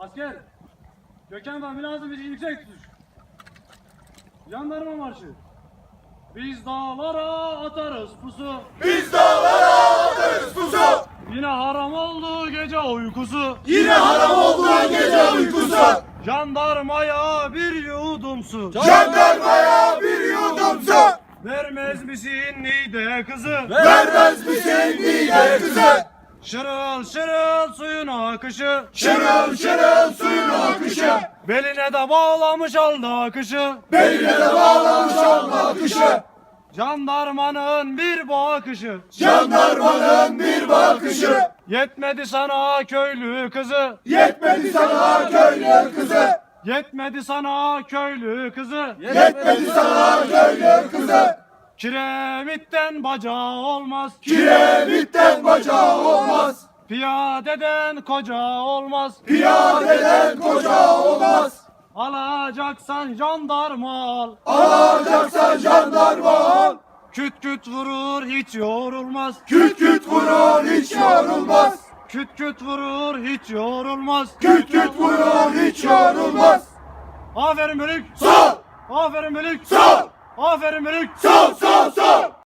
Asker. Gökhan Bey lazım için yüksek tutuş. Jandarma marşı. Biz dağlara atarız pusu. Biz dağlara atarız pusu. Yine haram oldu gece uykusu. Yine haram oldu gece uykusu. Jandarmaya bir yudum su. Jandarmaya bir yudum su. Vermez misin nide kızı? Vermez misin niye kızı? Şırıl şırıl suyun akışı. Şırıl şırıl suyun akışı. Beline de bağlamış aldı akışı. Beline de bağlamış olma akışı. Jandarmanın bir bakışı. Jandarmanın bir bakışı. Yetmedi sana köylü kızı. Yetmedi sana köylü kızı. Yetmedi sana köylü kızı. Yetmedi sana köylü kızı. Kiremitten bacağı olmaz. Kiremitten bacağı olmaz. Piyadeden koca olmaz. Piyadeden koca olmaz. Alacaksan jandarma al. Alacaksan jandarma al. Küt küt vurur hiç yorulmaz. Küt küt vurur hiç yorulmaz. Küt küt vurur hiç yorulmaz. Küt küt vurur hiç yorulmaz. Aferin bölük. Sol, Aferin bölük. sol, Aferin sol, sol.